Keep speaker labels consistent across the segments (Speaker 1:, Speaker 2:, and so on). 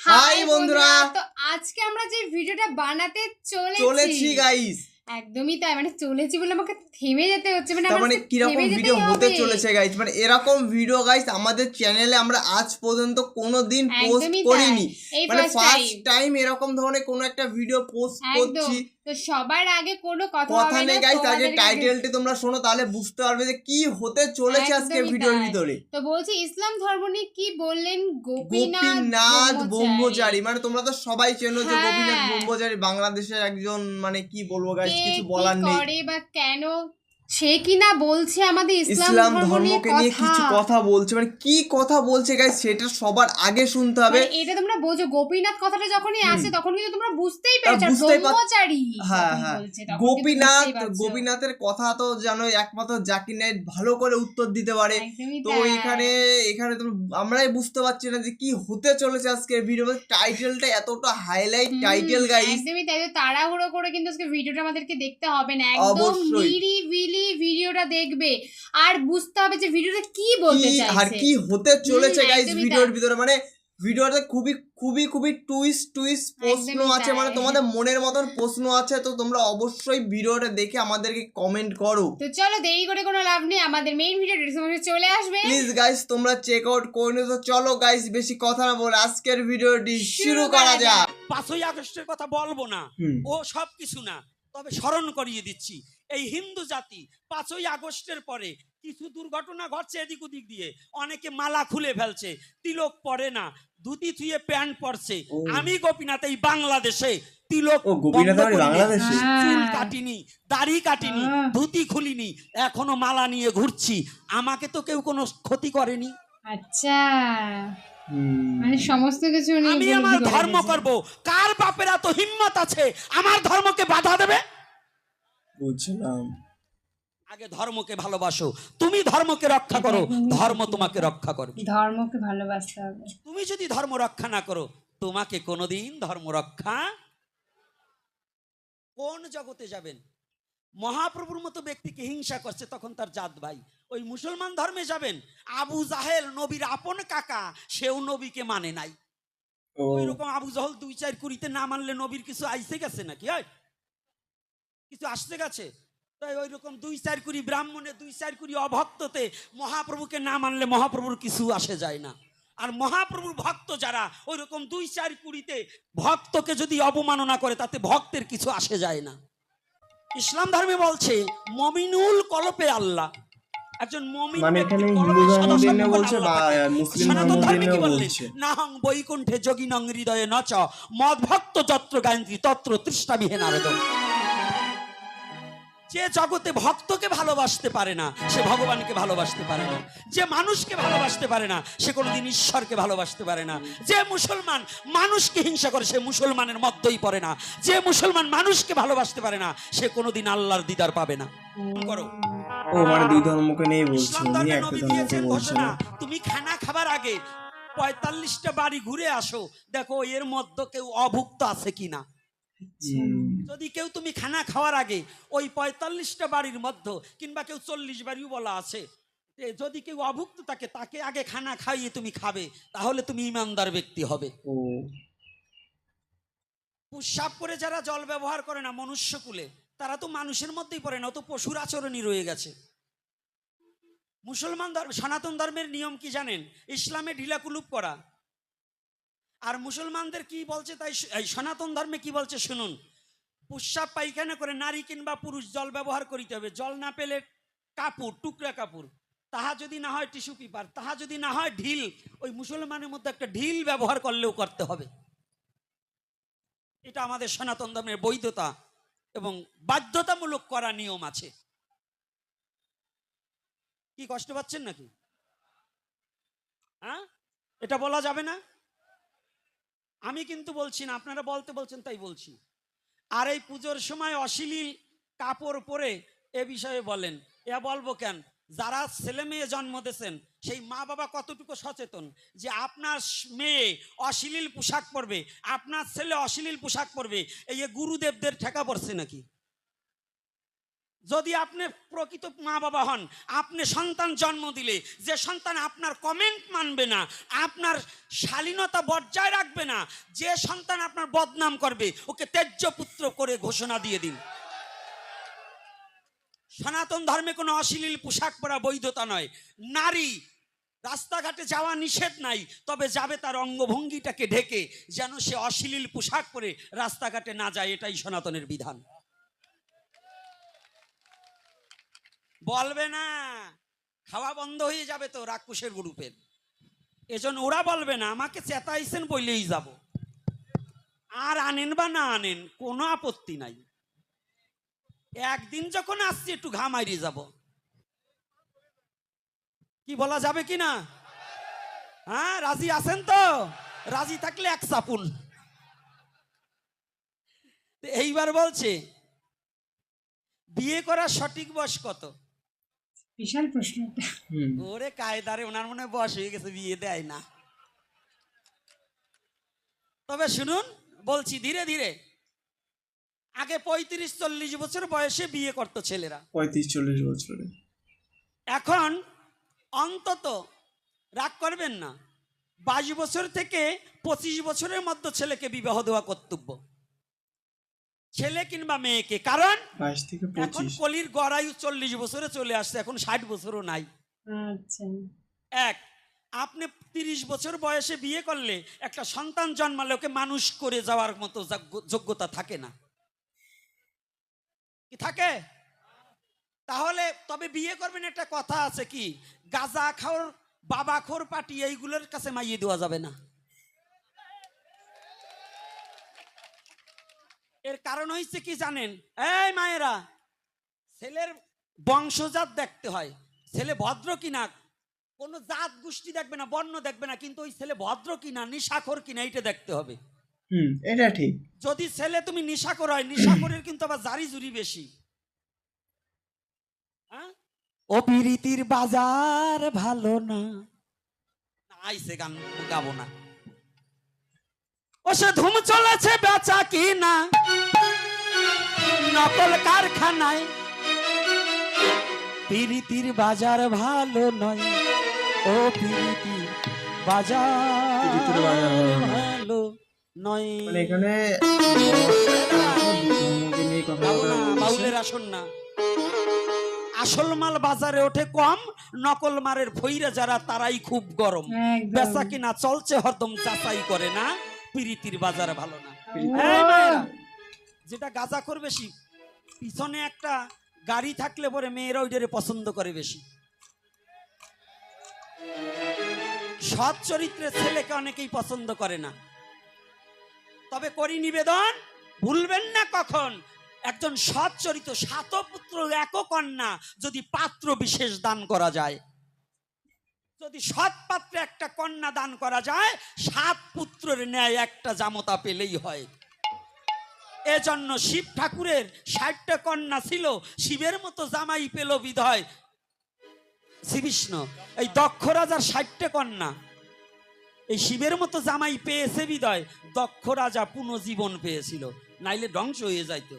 Speaker 1: High বন্ধুরা।
Speaker 2: তো আজকে আমরা যে ভিডিওটা বানাতে চলেছি
Speaker 1: চলেছি গাইস
Speaker 2: একদমই তাই মানে চলেছি বলে আমাকে থেমে যেতে হচ্ছে মানে
Speaker 1: মানে
Speaker 2: কি
Speaker 1: কীরকম ভিডিও হতে চলেছে গাইস মানে এরকম ভিডিও গাইস আমাদের চ্যানেলে আমরা আজ পর্যন্ত কোনোদিন পোস্ট করিনি। মানে
Speaker 2: ফার্স্ট টাইম
Speaker 1: এরকম ধরনের কোনো একটা ভিডিও পোস্ট করছি।
Speaker 2: তো সবার আগে কোনো কথা
Speaker 1: কথা নেই গাইস আগে টাইটেলটি তোমরা শোনো তাহলে বুঝতে পারবে যে কি হতে চলেছে আজকে ভিডিওর ভিতরে।
Speaker 2: তো বলছি ইসলাম ধর্ম নিয়ে কি বললেন? গোপীনাথ
Speaker 1: গোপীনাথ ব্রহ্মচারী। মানে তোমরা তো সবাই চেনো যে
Speaker 2: হ্যাঁ।
Speaker 1: গোপীনাথ ব্রহ্মচারী বাংলাদেশের একজন মানে কি বলব গাইস কিছু বলার নেই।
Speaker 2: করে বা কেন সে কিনা বলছে আমাদের ইসলাম
Speaker 1: ধর্মকে নিয়ে কিছু কথা বলছে। মানে কি কথা বলছে গাইস সেটা সবার আগে শুনতে হবে।
Speaker 2: মানে এটা তোমরা বোঝো গোপীনাথ কথাটা যখনই আসে তখন কিন্তু তোমরা বুঝতেই পেরেছ ব্রহ্মচারী
Speaker 1: হ্যাঁ হ্যাঁ। গোপীনাথ গোপীনাথের কথা তো জানো একমাত্র জাকির নাইট ভালো করে উত্তর দিতে পারে। তো এখানে এখানে তো আমরাই বুঝতে পারছি না যে কি হতে চলেছে আজকে ভিডিও টাইটেলটা এতটা হাইলাইট টাইটেল গাইস
Speaker 2: একদমই তাই। তাড়াহুড়ো করে কিন্তু আজকে ভিডিওটা আমাদেরকে দেখতে হবে না। একদম নিরিবিলি ভিডিওটা দেখবে আর বুঝতে হবে যে ভিডিওটা কি বলতে
Speaker 1: কি আর কি হতে চলেছে গাইস ভিডিওর ভিতরে। মানে ভিডিওতে খুবই খুবই খুবই টুইস্ট টুইস্ট প্রশ্ন আছে। মানে তোমাদের মনের মতন প্রশ্ন আছে তো তোমরা অবশ্যই ভিডিওটা দেখে আমাদেরকে কমেন্ট করো।
Speaker 2: তো চলো দেরি করে কোনো লাভ নেই আমাদের মেইন ভিডিও ডিসক্রিপশনে চলে আসবে।
Speaker 1: প্লিজ গাইস তোমরা চেক আউট করে নিও। তো চলো গাইস বেশি কথা না বলে আজকের ভিডিওটি শুরু করা যাক।
Speaker 3: পাঁচই আগস্টের কথা বলব না। ও সব কিছু না তবে স্মরণ করিয়ে দিচ্ছি। এই হিন্দু জাতি পাঁচই আগস্টের পরে কিছু দুর্ঘটনা ঘটছে এদিক ওদিক দিয়ে। অনেকে মালা খুলে ফেলছে তিলক পরে না ধুতি থুয়ে প্যান্ট পরছে। আমি গোপীনাথ এই বাংলাদেশে তিলক? চুল
Speaker 2: হ্যাঁ।
Speaker 3: কাটিনি দাড়ি কাটিনি
Speaker 2: আহ।
Speaker 3: ধুতি খুলিনি এখনও মালা নিয়ে ঘুরছি। আমাকে তো কেউ কোনো ক্ষতি করেনি।
Speaker 2: আচ্ছা। মানে সমস্ত কিছু
Speaker 3: আমি আমার ধর্ম। করব। কার বাপের এত হিম্মত আছে? আমার ধর্মকে বাধা দেবে?
Speaker 1: বুঝলাম
Speaker 3: আগে ধর্মকে ভালোবাসো। তুমি ধর্মকে রক্ষা করো। ধর্ম তোমাকে রক্ষা করবে।
Speaker 2: ধর্মকে ভালোবাসতে হবে।
Speaker 3: তুমি যদি ধর্ম রক্ষা না করো তোমাকে কোনোদিন ধর্ম রক্ষা কোন জগতে যাবেন? মহাপ্রভুর মতো ব্যক্তিকে হিংসা করছে তখন তার জাত ভাই। ওই মুসলমান ধর্মে যাবেন? আবু জাহেল নবীর আপন কাকা সেও নবীকে মানে নাই। ওই রকম আবু জাহল দুই চার কুড়িতে না মানলে নবীর কিছু আইসে গেছে নাকি? হয়? কিছু আসতে গেছে? তাই ওই রকম দুই চার কুড়ি ব্রাহ্মণে দুই চার কুড়ি অভক্ততে মহাপ্রভুকে না মানলে মহাপ্রভুর কিছু আসে যায় না। আর মহাপ্রভুর ভক্ত যারা ওই রকম দুই চার কুড়িতে ভক্তকে যদি অবমাননা করে তাতে ভক্তের কিছু আসে যায় না। ইসলাম ধর্মে বলছে মমিনুল কলপে আল্লাহ। একজন মমিন
Speaker 1: মানে
Speaker 3: সনাতন
Speaker 1: ধর্মে
Speaker 3: কি বললেন? নাহং বৈকুণ্ঠে যোগিনং হৃদয়ে নচ মদ ভক্ত যত্র গায়ন্ত্রী তত্র তৃষ্ণাবিহে নারদ যে জগতে ভক্তকে ভালোবাসতে পারে না সে ভগবানকে ভালোবাসতে পারে না। যে মানুষকে ভালোবাসতে পারে না সে কোনোদিন ঈশ্বরকে ভালোবাসতে পারে না। যে মুসলমান মানুষকে হিংসা করে সে মুসলমানের মধ্যেই পড়ে না। যে মুসলমান মানুষকে ভালোবাসতে পারে না সে কোনোদিন আল্লাহর দিদার পাবে না। করো।
Speaker 1: ও মানে দুই ধর্মকে নিয়ে বলছে একটা ধর্মকে
Speaker 3: তুমি খানা খাবার আগে পঁয়তাল্লিশটা বাড়ি ঘুরে আসো দেখো এর মধ্যে কেউ অভুক্ত আছে কিনা। যদি কেউ তুমি খানা খাওয়ার আগে ওই পঁয়তাল্লিশটা বাড়ির মধ্যে কিংবা কেউ চল্লিশ বাড়িও বলা আছে যদি কেউ অভুক্ত থাকে তাকে আগে খানা খাইয়ে তুমি খাবে তাহলে তুমি ইমানদার ব্যক্তি হবে। প্রস্রাব করে যারা জল ব্যবহার করে না মনুষ্যকুলে তারা তো মানুষের মধ্যেই পড়ে না তো পশুর আচরণই রয়ে গেছে। মুসলমান ধর্ম সনাতন ধর্মের নিয়ম কি জানেন? ইসলামে ঢিলাকুলুপ করা। আর মুসলমানদের কি বলছে তাই সনাতন ধর্মে কি বলছে শুনুন। প্রস্রাব পায়খানা করে নারী কিংবা পুরুষ জল ব্যবহার করিতে হবে। জল না পেলে কাপড়, টুকরা কাপড়। তাহা যদি না হয় টিস্যু পেপার, তাহা যদি না হয় ঢিল, ওই মুসলমানের মধ্যে একটা ঢিল ব্যবহার করলেও করতে হবে। এটা আমাদের সনাতন ধর্মের বৈধতা এবং বাধ্যতামূলক করা নিয়ম আছে। কি কষ্ট পাচ্ছেন নাকি? হ্যাঁ? এটা বলা যাবে না? আমি কিন্তু বলছি না, আপনারা বলতে বলছেন, তাই বলছি। আর এই পুজোর সময় অশ্লীল কাপড় পরে এ বিষয়ে বলেন। এ বলব কেন? যারা ছেলে মেয়ে জন্ম দিয়েছেন, সেই মা বাবা কতটুকু সচেতন যে আপনার মেয়ে অশ্লীল পোশাক পরবে, আপনার ছেলে অশ্লীল পোশাক পরবে, এই গুরুদেবদের ঠেকা পড়ছে নাকি? যদি আপনি প্রকৃত মা বাবা হন, আপনি সন্তান জন্ম দিলে, যে সন্তান আপনার কমেন্ট মানবে না, আপনার শালীনতা বজায় রাখবে না, যে সন্তান আপনার বদনাম করবে, ওকে তেজ্য পুত্র করে ঘোষণা দিয়ে দিন। সনাতন ধর্মে কোনো অশ্লীল পোশাক পরা বৈধতা নয়। নারী রাস্তাঘাটে যাওয়া নিষেধ নাই, তবে যাবে তার অঙ্গভঙ্গিটাকে ঢেকে, যেন সে অশ্লীল পোশাক পরে রাস্তাঘাটে না যায়, এটাই সনাতনের বিধান। বলবে না। খাওয়া বন্ধ হয়ে যাবে তো রাক্ষসের গ্রুপের এজন ওরা বলবে না, আমাকে চেতাইছেন বললেই যাব। আর আনেন বা না আনেন, কোনো আপত্তি নাই। একদিন যখন আসছি, একটু ঘাম আইরিয়ে যাব। কি বলা যাবে কি না? হ্যাঁ রাজি আছেন তো? রাজি থাকলে এক চাপুন। তো এইবার বলছে, বিয়ে করার সঠিক বয়স কত?
Speaker 2: বিশাল প্রশ্ন।
Speaker 3: ওরে কায়দারে ওনার মনে বয়স হয়ে গেছে বিয়ে দেয় না। তবে শুনুন বলছি ধীরে ধীরে। আগে পঁয়ত্রিশ চল্লিশ বছর বয়সে বিয়ে করতো ছেলেরা।
Speaker 1: পঁয়ত্রিশ চল্লিশ বছরে।
Speaker 3: এখন অন্তত রাগ করবেন না বাইশ বছর থেকে পঁচিশ বছরের মধ্যে ছেলেকে বিবাহ দেওয়া কর্তব্য। ছেলে কিংবা মেয়েকে। কারণ এখন কলির গড়ায়ু চল্লিশ বছরে চলে আসছে এখন ষাট বছরও নাই।
Speaker 2: আচ্ছা।
Speaker 3: এক আপনি তিরিশ বছর বয়সে বিয়ে করলে একটা সন্তান জন্মালে ওকে মানুষ করে যাওয়ার মতো যোগ্য- যোগ্যতা থাকে না। কি থাকে? তাহলে তবে বিয়ে করবেন একটা কথা আছে কি? গাজা খাওয়ার বাবা খোর পাটি এইগুলোর কাছে মাইয়ে দেওয়া যাবে না। এর কারণ হয়েছে কি জানেন? এই মায়েরা ছেলের বংশজাত দেখতে হয়। ছেলে ভদ্র কিনা কোনো জাত গোষ্ঠী দেখবে না বর্ণ দেখবে না কিন্তু ওই ছেলে ভদ্র কিনা নিশাখর কিনা এইটা দেখতে হবে।
Speaker 1: হুম এটা ঠিক।
Speaker 3: যদি ছেলে তুমি নিশাখর হয় নিশাখরের কিন্তু আবার জারি জুরি বেশি। হ্যাঁ? ও পিরিতির বাজার ভালো না আইসে গান গাবো না। সে ধুম চলেছে বেচা কি না নকল কারখানায়। পিরিতির বাজার ভালো নয়। ও পিরিতি বাজার
Speaker 1: পিরিতির বাজার ভালো নয়। মানে এখানে
Speaker 3: বাউলের আসন না। আসল মাল বাজারে ওঠে কম নকল মারের ভৈরা যারা তারাই খুব গরম। বেচা কিনা চলছে হরদম যাচাই করে না। পিরিতির বাজার ভালো না। যেটা গাজা করবে বেশি পিছনে একটা গাড়ি থাকলে পরে মেয়েরা ওইটারে পছন্দ করে বেশি। সৎ চরিত্রের ছেলেকে অনেকেই পছন্দ করে না। তবে করি নিবেদন ভুলবেন না কখন? একজন সৎ চরিত্র সাত পুত্র এক কন্যা যদি পাত্র বিশেষ দান করা যায়। যদি সৎ পাত্রে একটা কন্যা দান করা যায়, সাত পুত্রের ন্যায় একটা জামতা পেলেই হয়। এজন্য শিব ঠাকুরের ষাটটা কন্যা ছিল, শিবের মতো জামাই পেল বিধয়। শ্রীবিষ্ণু এই দক্ষ রাজার ষাটটা কন্যা, এই শিবের মতো জামাই পেয়েছে বিদয় দক্ষ রাজা পুনর্জীবন পেয়েছিল, নাইলে ধ্বংস হয়ে যাইত।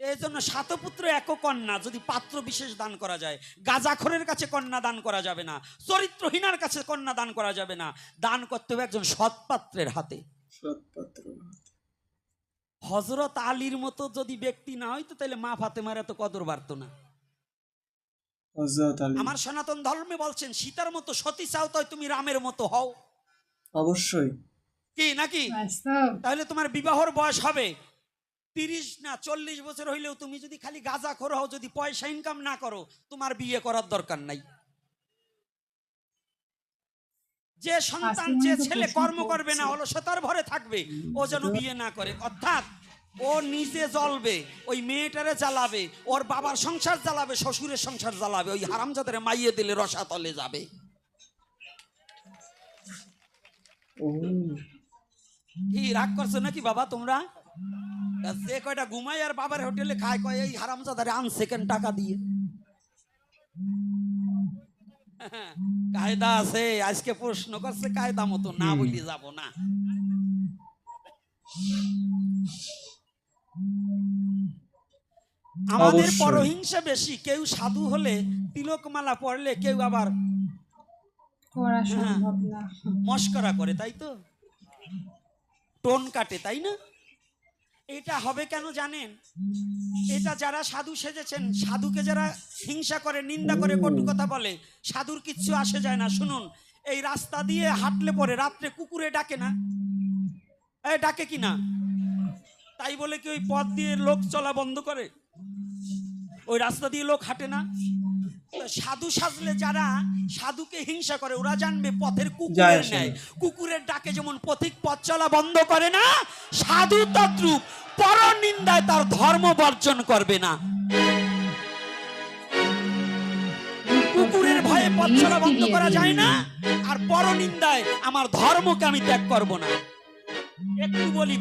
Speaker 3: এই জন্য সাতপুত্র এক কন্যা যদি পাত্র বিশেষ দান করা যায় গাজাখরের কাছে কন্যা দান করা যাবে না চরিত্রহীনার কাছে কন্যা দান করা যাবে না দান করতে হবে একজন সৎপাত্রের হাতে। হজরত আলীর মতো যদি ব্যক্তি না হইতো তাহলে মা ফাতেমার এত কদর বাড়তো না। আমার সনাতন ধর্মে বলছেন সীতার মতো সতী চাও তাই তুমি রামের মতো হও।
Speaker 1: অবশ্যই।
Speaker 3: কি নাকি? তাহলে তোমার বিবাহর বয়স হবে। তিরিশ না চল্লিশ বছর হইলেও তুমি যদি খালি গাঁজা খোর হও যদি পয়সা ইনকাম না করো তোমার বিয়ে করার দরকার নাই। যে সন্তান যে ছেলে কর্ম করবে না। অলসতার ভরে থাকবে ও যেন বিয়ে না করে। অর্থাৎ ও নিজে জ্বলবে ওই মেয়েটারে জ্বালাবে ওর বাবার সংসার জ্বালাবে শ্বশুরের সংসার জ্বালাবে ওই হারামজাদারে মাইয়ে দিলে রসাতলে যাবে। কি রাগ করছ নাকি বাবা তোমরা? যে কয়টা ঘুমাই আর বাবার হোটেলে খায় কয় এই হারামজাদারে আন সেকেন্ড টাকা দিয়ে। কায়দা আছে আজকে প্রশ্ন করছে কায়দা মতো না বলি যাব না। আমাদের পরহিংসা বেশি কেউ সাধু হলে তিলকমালা পড়লে কেউ আবার হ্যাঁ।
Speaker 2: সম্ভব না।
Speaker 3: মস্করা করে তাই তো? টোন কাটে তাই না? এটা হবে কেন জানেন? এটা যারা সাধু সেজেছেন, সাধুকে যারা হিংসা করে, নিন্দা করে, কটু কথা বলে, সাধুর কিচ্ছু আসে যায় না। শুনুন, এই রাস্তা দিয়ে হাঁটলে পরে রাত্রে কুকুরে ডাকে না? এই ডাকে কি না? তাই বলে কি ওই পথ দিয়ে লোক চলা বন্ধ করে? ওই রাস্তা দিয়ে লোক হাঁটে না? সাধু সাজলে যারা সাধুকে হিংসা করে ওরা জানবে পথের কুকুরের ন্যায়। কুকুরের ডাকে যেমন পথিক পথ চলা বন্ধ করে না সাধু তদ্রুপ পর নিন্দায় তার ধর্ম বর্জন করবে না। কুকুরের ভয়ে পথ চলা বন্ধ করা যায় না আর পর নিন্দায় আমার ধর্মকে আমি ত্যাগ করব না। একটু বলি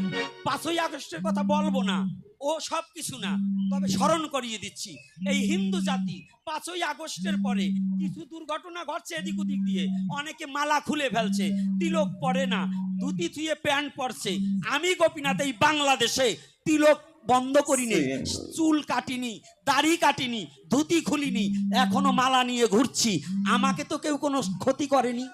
Speaker 3: পাঁচই আগস্টের কথা বলব না। ও সব কিছু না তবে স্মরণ করিয়ে দিচ্ছি এই হিন্দু জাতি পাঁচই আগস্টের পরে কিছু দুর্ঘটনা ঘটছে এদিক ওদিক দিয়ে। অনেকে মালা খুলে ফেলছে তিলক পরে না ধুতি থুয়ে প্যান্ট পরছে। আমি গোপীনাথ এই বাংলাদেশে তিলক বন্ধ করিনি. চুল কাটিনি দাড়ি কাটিনি ধুতি খুলিনি এখনও মালা নিয়ে ঘুরছি। আমাকে তো কেউ কোনো ক্ষতি করেনি।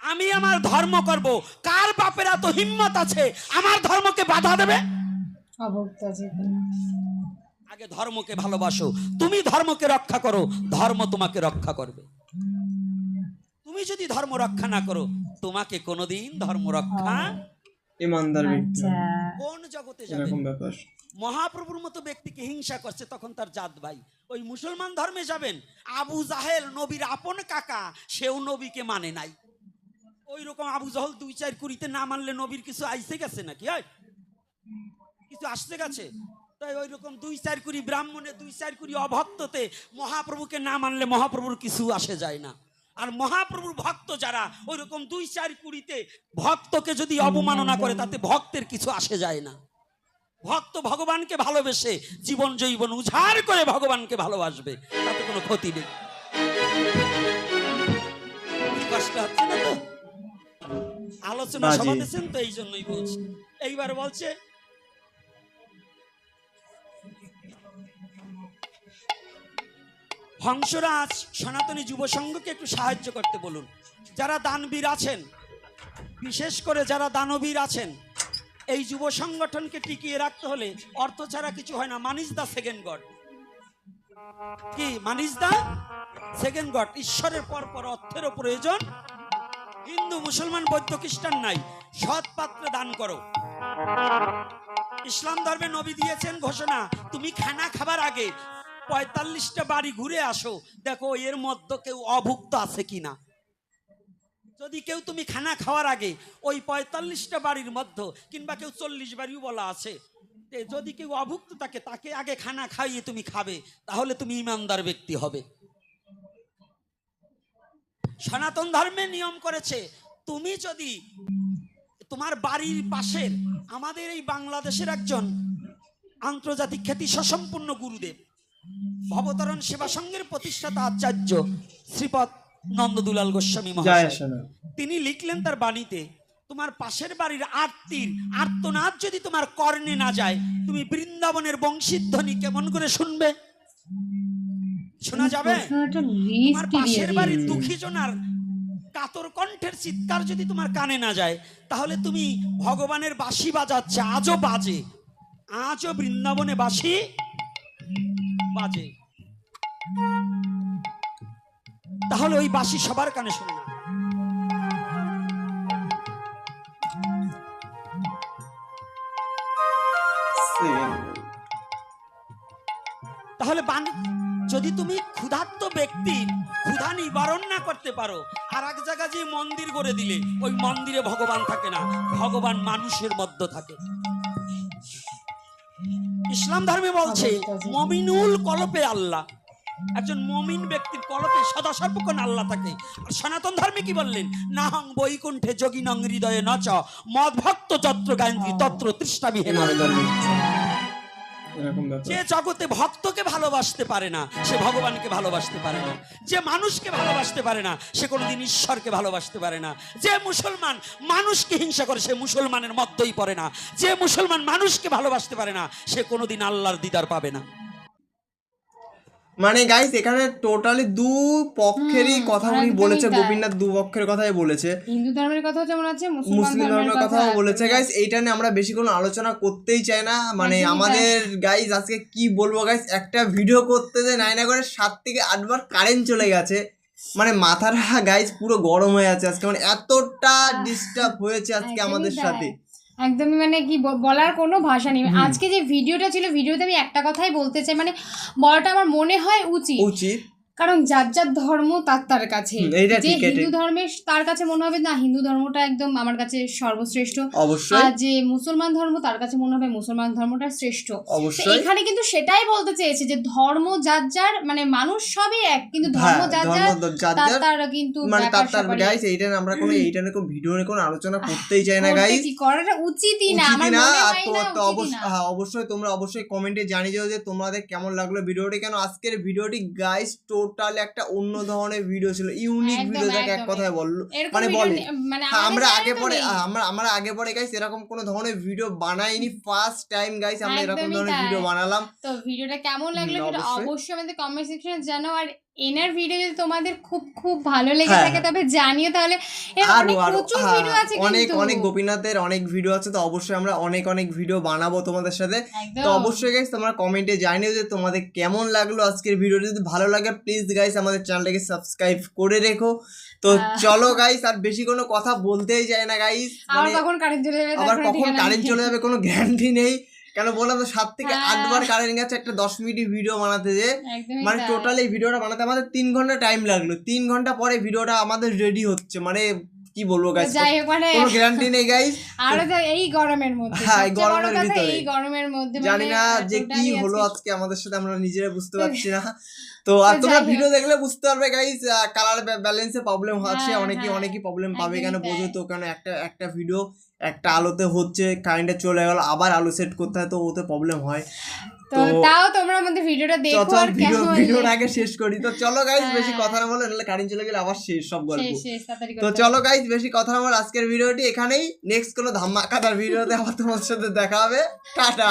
Speaker 3: আমি আমার ধর্ম করব। কার বাপের এত হিম্মত আছে? আমার ধর্মকে বাধা দেবে? আগে ধর্মকে ভালোবাসো। তুমি ধর্মকে রক্ষা করো। ধর্ম তোমাকে রক্ষা করবে। তুমি যদি ধর্ম রক্ষা না করো তোমাকে কোনোদিন ধর্ম রক্ষা
Speaker 1: ইমানদার ব্যক্তি।
Speaker 2: আচ্ছা
Speaker 3: কোন জগতে যাবে?
Speaker 1: এরকম ব্যাপার।
Speaker 3: মহাপ্রভুর মতো ব্যক্তিকে হিংসা করছে তখন তার জাত ভাই। ওই মুসলমান ধর্মে যাবেন। আবু জাহেল নবীর আপন কাকা সেও নবীকে মানে নাই। ওই রকম আবু জহল দুই, চার কুড়িতে না মানলে নবীর কিছু আইসে গেছে নাকি? হয়? কিছু আসতে গেছে? তাই ওই রকম দুই, চার কুড়ি ব্রাহ্মণে দুই, চার কুড়ি অভক্ততে মহাপ্রভুকে না মানলে মহাপ্রভুর কিছু আসে যায় না। আর মহাপ্রভুর ভক্ত যারা, ওই রকম দুই, চার কুড়িতে ভক্তকে যদি অবমাননা করে, তাতে ভক্তের কিছু আসে যায় না। ভক্ত ভগবানকে ভালোবেসে জীবন জৈবন উজাড় করে ভগবানকে ভালোবাসবে, তাতে কোনো ক্ষতি নেই। আলোচনা। সভা দিয়েছেন তো এই জন্যই বলছি। এইবার বলছে হংসরাজ সনাতনী যুব সংঘকে একটু সাহায্য করতে বলুন। যারা দানবীর আছেন বিশেষ করে যারা দানবীর আছেন এই যুব সংগঠনকে টিকিয়ে রাখতে হলে অর্থ ছাড়া কিছু হয় না। মানিস দা সেকেন্ড গড কি মানিস দা সেকেন্ড গড ঈশ্বরের পর পর অর্থেরও প্রয়োজন হিন্দু, মুসলমান, বৌদ্ধ, খ্রিস্টান নাই। সৎ পাত্রে দান করো। ইসলাম ধর্মে নবী দিয়েছেন ঘোষণা, তুমি খানা খাবার আগে পঁয়তাল্লিশটা বাড়ি ঘুরে আসো। দেখো, এর মধ্যে কেউ অভুক্ত আছে কিনা? যদি কেউ তুমি খানা খাওয়ার আগে ওই পঁয়তাল্লিশটা বাড়ির মধ্যে কিংবা কেউ চল্লিশ বাড়িও বলা আছে যদি কেউ অভুক্ত থাকে, তাকে আগে খানা খাইয়ে তুমি খাবে, তাহলে তুমি ইমানদার ব্যক্তি হবে। সনাতন ধর্মে নিয়ম করেছে তুমি যদি তোমার বাড়ির পাশের আমাদের এই বাংলাদেশের একজন আন্তর্জাতিক খ্যাতি সসম্পূর্ণ গুরুদেব ভবতরণ সেবা সংঘের প্রতিষ্ঠাতা আচার্য শ্রীপদ নন্দদুলাল গোস্বামী মহাশয় তিনি লিখলেন তার বাণীতে তোমার পাশের বাড়ির আরতির আর্তনাদ যদি তোমার কর্ণে না যায় তুমি বৃন্দাবনের বংশীধ্বনি কেমন করে শুনবে? শোনা যাবে? তোমার পাশের বাড়ির। দুঃখী জনার কাতর কণ্ঠের চিৎকার যদি তোমার কানে না যায় তাহলে তুমি ভগবানের বাঁশি বাজাচ্ছে। আজও বাজে। আজও বৃন্দাবনে বাঁশি বাজে। তাহলে ওই বাঁশি সবার কানে শোনে না। তাহলে বান- যদি তুমি ক্ষুধার্ত ব্যক্তির ক্ষুধা নিবারণ না করতে পারো আর এক জায়গায় যে মন্দির গড়ে দিলে, ওই মন্দিরে ভগবান থাকে না, ভগবান মানুষের মধ্যে থাকে। ইসলাম ধর্মে বলছে, মমিনুল কলপে আল্লাহ। একজন মমিন ব্যক্তির কলপে সদা সর্বক্ষণ আল্লাহ থাকে। আর সনাতন ধর্মে কি বললেন? নাহং বৈকুণ্ঠে যোগী নং হৃদয়ে নচ মদ ভক্ত যত্র গায়ন্ত্রী তত্র তৃষ্ণা বিহেন
Speaker 1: ব্যাপার
Speaker 3: যে জগতে ভক্তকে ভালোবাসতে পারে না, সে ভগবানকে ভালোবাসতে পারে না। যে মানুষকে ভালোবাসতে পারে না, সে কোনোদিন ঈশ্বরকে ভালোবাসতে পারে না। যে মুসলমান মানুষকে হিংসা করে, সে মুসলমানের মধ্যেই পড়ে না। যে মুসলমান মানুষকে ভালোবাসতে পারে না, সে কোনোদিন আল্লাহর দিদার পাবে না।
Speaker 1: মানে গাইস এখানে টোটালি দু পক্ষেরই কথা উনি বলেছে। গোপীনাথ দু পক্ষের কথাই বলেছে।
Speaker 2: হিন্দু ধর্মের কথা যেমন আছে
Speaker 1: মুসলিম ধর্মের কথাও বলেছে। গাইস এইটা নিয়ে আমরা বেশি কোনো আলোচনা করতেই চাই না। মানে আমাদের গাইস আজকে কি বলব গাইস একটা ভিডিও করতে যে নাই না করে সাত থেকে আটবার কারেন্ট চলে গেছে। মানে মাথাটা গাইস পুরো গরম হয়ে আছে আজকে। মানে এতটা ডিস্টার্ব হয়েছে আজকে আমাদের সাথে।
Speaker 2: একদমই মানে কি বলার কোনো ভাষা নেই। আজকে যে ভিডিওটা ছিল ভিডিওতে আমি একটা কথাই বলতে চাই মানে বলাটা আমার মনে হয় উচিত।
Speaker 1: উচিত।
Speaker 2: কারণ যার যার ধর্ম তার তার কাছে। যে হিন্দু ধর্মের তার কাছে মনে হবে না হিন্দু ধর্মটা একদম আমার কাছে সর্বশ্রেষ্ঠ। আর যে মুসলমান ধর্ম তার কাছে মনে হবে মুসলমান ধর্মটা শ্রেষ্ঠ। এখানে কিন্তু সেটাই বলতে চেয়েছে যে ধর্ম যার যার মানে মানুষ সবই এক কিন্তু ধর্ম
Speaker 1: হ্যাঁ,
Speaker 2: যার যার
Speaker 1: যার
Speaker 2: তার তার কিন্তু
Speaker 1: মানে তার তার গাইস এইটা আমরা কোনো এইটা নিয়ে কোনো ভিডিও নিয়ে কোনো আলোচনা করতেই চাই না গাইস
Speaker 2: কি? করাটা উচিতই না আমার মনে হয় না
Speaker 1: অবশ্যই হ্যাঁ অবশ্যই তোমরা অবশ্যই কমেন্টে জানিয়ে যে তোমাদের কেমন লাগল ভিডিওটি কেন আজকের ভিডিওটি গাইস টোটাল একটা অন্য ধরনের ভিডিও ছিল ইউনিক ভিডিও যাকে এক কথায় বলল। মানে বলে
Speaker 2: মানে
Speaker 1: হ্যাঁ, আমরা আগে পরে আমরা আমরা আগে পরে গাইস এরকম কোনো ধরনের ভিডিও বানাইনি ফার্স্ট টাইম গাইস আমরা এরকম ধরনের ভিডিও বানালাম।
Speaker 2: তো ভিডিওটা কেমন লাগল সেটা
Speaker 1: অবশ্যই।
Speaker 2: অবশ্যই আমাদের কমেন্ট সেকশনে জানাও। আর এনার ভিডিও যদি তোমাদের খুব খুব ভালো লেগে
Speaker 1: হ্যাঁ,
Speaker 2: থাকে তবে জানিও তাহলে। অনেক প্রচুর
Speaker 1: হ্যাঁ,
Speaker 2: ভিডিও আছে
Speaker 1: অনেক অনেক গোপীনাথের অনেক ভিডিও আছে তো অবশ্যই আমরা অনেক অনেক ভিডিও বানাবো তোমাদের সাথে। তো অবশ্যই গাইস তোমরা কমেন্টে জানিও যে তোমাদের কেমন লাগল আজকের ভিডিওটি যদি ভালো লাগে প্লিজ গাইস আমাদের চ্যানেলটাকে সাবস্ক্রাইব করে রেখো। তো চলো গাইস আর বেশি কোনো কথা বলতেই যায় না গাইস
Speaker 2: আবার
Speaker 1: মানে
Speaker 2: কখন কারেন্ট চলে যাবে?
Speaker 1: আবার কখন কারেন্ট চলে যাবে কোনো গ্যারান্টি নেই। কেন বললাম তো সাত থেকে
Speaker 2: হ্যাঁ।
Speaker 1: আটবার কারেন্ট গেছে একটা দশ মিনিট ভিডিও বানাতে যে। মানে টোটাল এই ভিডিওটা বানাতে আমাদের তিন ঘণ্টা টাইম লাগল। তিন ঘণ্টা পরে ভিডিওটা আমাদের রেডি হচ্ছে। মানে কি বলব গাইস
Speaker 2: মানে
Speaker 1: কোনো গ্যারান্টি নেই গাইস
Speaker 2: আর এই গরমের মধ্যে
Speaker 1: হ্যাঁ, এই গরমের ভিতরে।
Speaker 2: এই গরমের মধ্যে
Speaker 1: জানি
Speaker 2: মানে
Speaker 1: না যে কি হলো
Speaker 2: আজকে
Speaker 1: আমাদের সাথে আমরা নিজেরা বুঝতে পারছি না। তো আর তোমরা ভিডিও দেখলে বুঝতে পারবে গাইস কালার ব্যালেন্সে প্রবলেম আছে অনেকে। অনেকই প্রবলেম পাবে কেন? বোঝো তো কেন একটা একটা ভিডিও একটা আলোতে হচ্ছে কারেন্টে চলে গেল আবার আলো সেট করতে হয় তো ওতে প্রবলেম হয়।
Speaker 2: তো তাও তোমরা আমাদের ভিডিওটা দেখো আর
Speaker 1: ভিডিও
Speaker 2: কেমন
Speaker 1: ভিডিওটা আগে শেষ করি। তো চলো গাইস বেশি
Speaker 2: হ্যাঁ।
Speaker 1: কথা না বলে নাহলে কারেন্ট চলে গেলে আবার শেষ সব গল্প। তো চলো গাইস বেশি কথা না বলে আজকের ভিডিওটি এখানেই। নেক্সট কোনো ধামাকাদার ভিডিওতে আবার তোমার সাথে দেখা হবে। টাটা!